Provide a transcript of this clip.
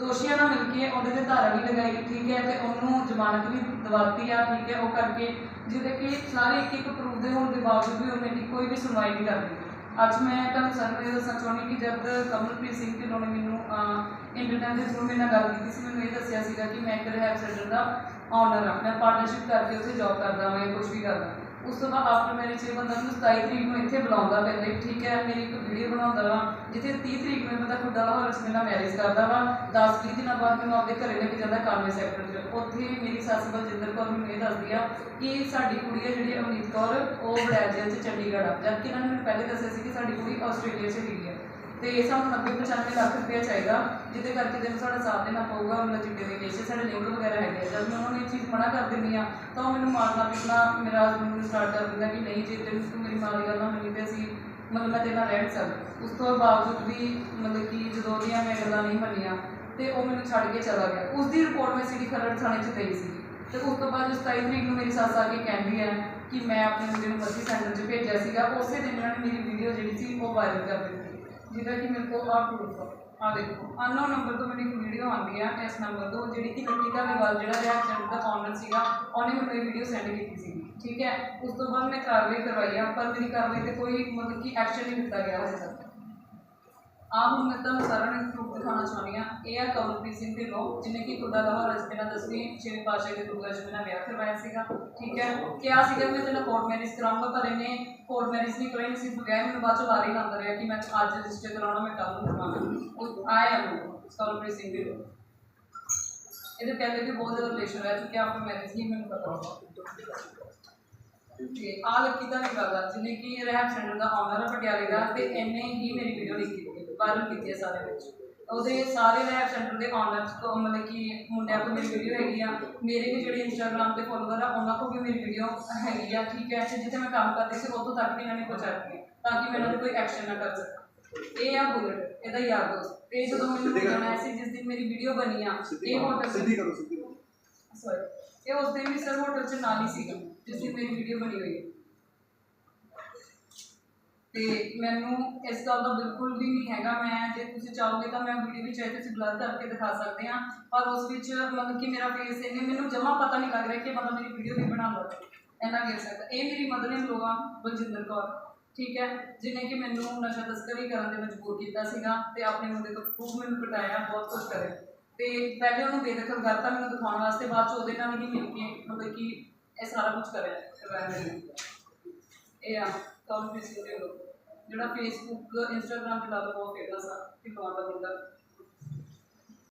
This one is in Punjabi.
ਦੋਸ਼ੀਆਂ ਨਾਲ ਮਿਲ ਕੇ ਉਹਦੇ ਤੇ ਧਾਰਾ ਵੀ ਲਗਾਈ, ਠੀਕ ਹੈ, ਤੇ ਉਹਨੂੰ ਜ਼ਮਾਨਤ ਵੀ ਦਵਾਤੀ ਆ, ਠੀਕ ਹੈ, ਉਹ ਕਰਕੇ ਜਿਹਦੇ ਕਿ ਸਾਰੇ ਇੱਕ ਇੱਕ ਪ੍ਰੂਫ ਦੇ ਹੋਣ ਦੇ ਬਾਵਜੂਦ ਵੀ ਉਹਨੇ ਕੋਈ ਵੀ ਸੁਣਵਾਈ ਨਹੀਂ ਕਰਦੀ ਅੱਜ ਮੈਂ ਤੁਹਾਨੂੰ ਸਾਨੂੰ ਇਹ ਦੱਸਣਾ ਚਾਹੁੰਦੀ ਕਿ ਜਦ ਕਮਲਪ੍ਰੀਤ ਸਿੰਘ ਢਿੱਲੋਂ ਨੇ ਮੈਨੂੰ ਇੰਟਰਨੈਟ ਦੇ ਥਰੂ ਮੇਰੇ ਨਾਲ ਗੱਲ ਕੀਤੀ ਸੀ, ਮੈਨੂੰ ਇਹ ਦੱਸਿਆ ਸੀਗਾ ਕਿ ਮੈਂ ਇੱਕ ਰਿਹੈਬ ਸੈਂਟਰ ਦਾ ਆਨਰ ਹਾਂ ਮੈਂ ਪਾਰਟਨਰਸ਼ਿਪ ਕਰਕੇ ਉੱਥੇ ਜੌਬ ਕਰਦਾ ਮੈਂ ਜਾਂ ਕੁਝ ਵੀ ਕਰਦਾ। ਉਸ ਤੋਂ ਬਾਅਦ ਆਫਟਰ ਮੈਰਿਜ ਇਹ ਬੰਦਾ ਮੈਨੂੰ 27 ਤਰੀਕ ਨੂੰ ਇੱਥੇ ਬੁਲਾਉਂਦਾ ਪਹਿਲੇ ਠੀਕ ਹੈ, ਮੇਰੀ ਇੱਕ ਵੀਡੀਓ ਬਣਾਉਂਦਾ ਵਾ, ਜਿੱਥੇ 30 ਤਰੀਕ ਨੂੰ ਇਹ ਬੰਦਾ ਖੁੱਡਾ ਲਾਹੌਰ ਚ ਮੇਰੇ ਮੈਰਿਜ ਕਰਦਾ ਵਾ 10 ਵੀਹ ਦਿਨਾਂ ਬਾਅਦ ਮੈਨੂੰ ਆਪਦੇ ਘਰੇ ਲੈ ਕੇ ਜਾਂਦਾ ਕਾਨਵੇ ਸੈਕਟਰ 'ਚ। ਉੱਥੇ ਮੇਰੀ ਸੱਸ ਬਲਜਿੰਦਰ ਕੌਰ ਮੈਨੂੰ ਇਹ ਦੱਸਦੀ ਆ ਕਿ ਸਾਡੀ ਕੁੜੀ ਹੈ ਜਿਹੜੀ ਅਮਨੀਤ ਕੌਰ, ਉਹ ਬੜੈਜ 'ਚ ਚੰਡੀਗੜ੍ਹ ਆ। ਜਦਕਿ ਇਹਨਾਂ ਨੇ ਮੈਨੂੰ ਪਹਿਲੇ ਦੱਸਿਆ ਸੀ ਕਿ ਸਾਡੀ ਕੁੜੀ ਆਸਟ੍ਰੇਲੀਆ 'ਚ ਹੈਗੀ ਹੈ ਤੇ ਸਾਨੂੰ 90 95 ਲੱਖ ਰੁਪਇਆ ਚਾਹੀਦਾ, ਜਿਹਦੇ ਕਰਕੇ ਜਦੋਂ ਸਾਡਾ ਸਾਥ ਦੇਣਾ ਪਊਗਾ ਮਤਲਬ ਚਿੱਟੇ ਦੇ ਕੇਸ ਸਾਡੇ ਲਿੰਕ ਵਗੈਰਾ ਹੈਗੇ ਆ। ਜਦ ਮੈਂ ਉਹਨਾਂ ਨੂੰ ਇਹ ਚੀਜ਼ ਮਨਾ ਕਰ ਦਿੰਦੀ ਆ ਤਾਂ ਉਹ ਮੈਨੂੰ ਮਾਰਨਾ ਪਿੱਟਣਾ ਮੇਰਾ ਮੈਨੂੰ ਸਟਾਰਟ ਕਰ ਦਿੰਦਾ ਕਿ ਨਹੀਂ, ਜੇ ਤੈਨੂੰ ਤੂੰ ਮੇਰੀ ਮਾਂ ਦੀ ਗੱਲ ਨਾ ਮੰਨੀ ਤੇ ਅਸੀਂ ਮਤਲਬ ਮੈਂ ਤੇਰੇ ਨਾਲ ਰਹਿਣ ਸਕ। ਉਸ ਤੋਂ ਬਾਵਜੂਦ ਵੀ ਮਤਲਬ ਕਿ ਜਦੋਂ ਦੀਆਂ ਮੈਂ ਗੱਲਾਂ ਨਹੀਂ ਮੰਨੀਆਂ, ਤੇ ਉਹ ਮੈਨੂੰ ਛੱਡ ਕੇ ਚਲਾ ਗਿਆ। ਉਸ ਦੀ ਰਿਪੋਰਟ ਮੈਂ ਸਿਟੀ ਖਰੜ ਥਾਣੇ 'ਚ ਦੇਈ ਸੀ। ਤੇ ਉਸ ਤੋਂ ਬਾਅਦ ਜੋ 27 ਤਰੀਕ ਨੂੰ ਮੇਰੀ ਸੱਸ ਆ ਕੇ ਕਹਿੰਦੀ ਹੈ ਕਿ ਮੈਂ ਆਪਣੇ ਮੁੰਡੇ ਨੂੰ ਮੱਛੀ ਸੈਂਟਰ 'ਚ ਭੇਜਿਆ ਸੀਗਾ, ਉਸੇ ਦਿਨ ਉਹਨਾਂ ਨੇ ਮੇਰੀ ਵੀਡੀਓ ਜਿਹੜੀ ਸੀ ਉਹ ਵਾਇਰਲ ਕਰ ਦਿੱਤੀ। ਜਿਹਦਾ ਕਿ ਮੇਰੇ ਕੋਲ ਆ ਪ੍ਰੂਫ ਆ। ਆਹ ਦੇਖੋ ਅਨਨੋਨ ਨੰਬਰ ਤੋਂ ਮੈਨੂੰ ਇੱਕ ਵੀਡੀਓ ਆਉਂਦੀ ਆ। ਇਸ ਨੰਬਰ ਤੋਂ ਜਿਹੜੀ ਕਿ ਲੱਕੀ ਧਾਲੀਵਾਲ ਜਿਹੜਾ ਰਿਹਾ ਦਾ ਓਨਰ ਸੀਗਾ, ਉਹਨੇ ਮੈਨੂੰ ਇਹ ਵੀਡੀਓ ਸੈਂਡ ਕੀਤੀ ਸੀ। ਠੀਕ ਹੈ? ਉਸ ਤੋਂ ਬਾਅਦ ਮੈਂ ਕਾਰਵਾਈ ਕਰਵਾਈ ਆ, ਪਰ ਮੇਰੀ ਕਾਰਵਾਈ ਤੇ ਕੋਈ ਮਤਲਬ ਕਿ ਐਕਸ਼ਨ ਨਹੀਂ ਦਿੱਤਾ ਗਿਆ ਹਜੇ ਤੱਕ। ਆ ਹੁਣ ਮੈਂ ਸਾਰਿਆਂ ਨੂੰ ਪ੍ਰੂਫ ਦਿਖਾਉਣਾ ਚਾਹੁੰਦੀ ਆ ਇਹ ਆ ਕਮਲਪ੍ਰੀਤ ਸਿੰਘ ਦੇ ਲੋਕ ਜਿਹਨੇ ਕਿ ਖੁਦਾ ਦਾ ਹਵਾਲਾ ਚ ਦਸਵੀਂ ਛੇਵੀਂ ਪਾਤਸ਼ਾਹ ਦੇ ਗੁਰੂ ਚ ਮੇਰਾ ਵਿਆਹ ਕਰਵਾਇਆ ਸੀਗਾ। ਠੀਕ ਹੈ? ਕਿਹਾ ਸੀਗਾ ਮੈਂ ਤੇਰਾ ਕੋਰਟ ਮੈਰਿਜ ਕਰਾਉਂਗਾ ਪਰ ਇਹਨੇ ਕੋਰਟ ਮੈਰਿਜ ਨਹੀਂ ਕਰਾਈ। ਸਿਰਫ ਬਗੈਰ ਮੈਨੂੰ ਬਾਅਦ ਚ ਲਾਰੀ ਲਾਉਂਦਾ ਰਿਹਾ ਕਿ ਮੈਂ ਅੱਜ ਰਜਿਸਟਰ ਕਰਾਉਣਾ, ਮੈਂ ਕੱਲ ਨੂੰ ਕਰਵਾਉਣਾ ਉਹ ਆਇਆ ਕਮਲਪ੍ਰੀਤ ਸਿੰਘ ਦੇ ਲੋਕ। ਇਹਦੇ ਪਹਿਲੇ ਵੀ ਬਹੁਤ ਜ਼ਿਆਦਾ ਰਿਲੇਸ਼ਨ ਰਹਿ ਚੁੱਕਿਆ ਆਪਣਾ ਮੈਰਿਜ ਨਹੀਂ, ਮੈਨੂੰ ਪਤਾ ਤੇ ਆ ਲੱਕੀ ਦਾ ਨਿਕਾਲਾ ਜਿਹਨੇ ਕਿ ਰਹਿਬ ਸੈਂਟਰ ਦਾ ਓਨਰ ਪਟਿਆਲੇ ਦਾ, ਤੇ ਇਹਨੇ ਹੀ ਮੇਰੀ ਵੀਡੀਓ ਲਿਖੀ ਵਾਇਰਲ ਕੀਤੀ ਹੈ ਸਾਰੇ ਵਿੱਚ। ਉਹਦੇ ਸਾਰੇ ਰਹਿਬ ਸੈਂਟਰ ਦੇ ਓਨਰ ਤੋਂ ਮਤਲਬ ਕਿ ਮੁੰਡਿਆਂ ਕੋਲ ਮੇਰੀ ਵੀਡੀਓ ਹੈਗੀ ਆ। ਮੇਰੇ ਵੀ ਜਿਹੜੇ ਇੰਸਟਾਗ੍ਰam ਤੇ ਫੋਲੋਵਰ ਆ ਉਹਨਾਂ ਕੋਲ ਵੀ ਮੇਰੀ ਵੀਡੀਓ ਹੈਗੀ ਆ ਠੀਕ ਹੈ। ਤੇ ਜਿੱਥੇ ਮੈਂ ਕੰਮ ਕਰਦੀ ਸੀ ਉੱਥੋਂ ਤੱਕ ਵੀ ਇਹਨਾਂ ਨੇ ਪਹੁੰਚਾ ਦਿੱਤੀ ਹੈ, ਤਾਂ ਕਿ ਮੈਨੂੰ ਕੋਈ ਐਕਸ਼ਨ ਨਾ ਕਰ ਸਕਾ। ਇਹ ਆ ਬੁਲਟ ਇਹਦਾ ਯਾਰ ਦੋਸਤ। ਇਹ ਜਦੋਂ ਮੈਨੂੰ ਮਿਲਣਾ ਸੀ ਜਿਸ ਦਿਨ ਮੇਰੀ ਵੀਡੀਓ ਬਣੀ ਆ ਇਹ ਹੋਟਲ ਸਿੱਧੀ ਕਰੋ ਸਿੱਧੀ ਸੌਰੀ ਇਹ ਉਸ ਦਿਨ ਵੀ ਸਰ ਹੋਟਲ 'ਚ ਨਾਲ ਹੀ ਸੀਗਾ ਜਿਸ ਦਿਨ ਮੇਰੀ ਵੀਡੀਓ ਬਣੀ ਹੋਈ ਹੈ ਤੇ ਮੈਨੂੰ ਇਸ ਗੱਲ ਦਾ ਬਿਲਕੁਲ ਵੀ ਨਹੀਂ ਹੈਗਾ। ਮੈਂ ਜੇ ਤੁਸੀਂ ਚਾਹੋਗੇ ਤਾਂ ਮੈਂ ਵੀਡੀਓ ਵਿੱਚ ਚਾਹੇ ਤੁਸੀਂ ਬਲਰ ਕਰਕੇ ਦਿਖਾ ਸਕਦੇ ਆ ਪਰ ਉਸ ਵਿੱਚ ਮਤਲਬ ਕਿ ਮੇਰਾ ਫੇਸ ਇਹਨੇ ਮੈਨੂੰ ਜਮਾ ਪਤਾ ਨਹੀਂ ਲੱਗ ਰਿਹਾ ਕਿ ਬੰਦਾ ਮੇਰੀ ਵੀਡੀਓ ਵੀ ਬਣਾ ਲਵੇ ਇੰਨਾ ਕਹਿ ਸਕਦਾ। ਇਹ ਮੇਰੀ mother in law Baljinder Kaur. ਠੀਕ ਹੈ? ਜਿਹਨੇ ਕਿ ਮੈਨੂੰ ਨਸ਼ਾ ਤਸਕਰੀ ਕਰਨ ਦੇ ਮਜਬੂਰ ਕੀਤਾ ਸੀਗਾ ਤੇ ਆਪਣੇ ਮੁੰਡੇ ਤੋਂ ਖੂਬ ਮੈਨੂੰ ਪਟਾਇਆ ਬਹੁਤ ਕੁਝ ਕਰੇ ਤੇ ਪਹਿਲੇ ਉਹਨੂੰ ਬੇਦਖਲ ਕਰਤਾ ਮੈਨੂੰ ਦਿਖਾਉਣ ਵਾਸਤੇ, ਬਾਅਦ ਚ ਉਹਦੇ ਨਾਲ ਹੀ ਮਿਲ ਕੇ ਮਤਲਬ ਕਿ ਇਹ ਸਾਰਾ ਕੁਝ ਕਰਿਆ। ਕਰਵਾਇਆ ਇਹ ਆ ਕੌਣ ਕਿਸੇ ਜਿਹੜਾ ਫੇਸਬੁੱਕ ਇੰਸਟਾਗ੍ਰਾਮ ਤੇ ਲਾ ਬਹੁਤ ਫੇਮਸ ਆ ਕਿ ਦਾ ਮੁੰਡਾ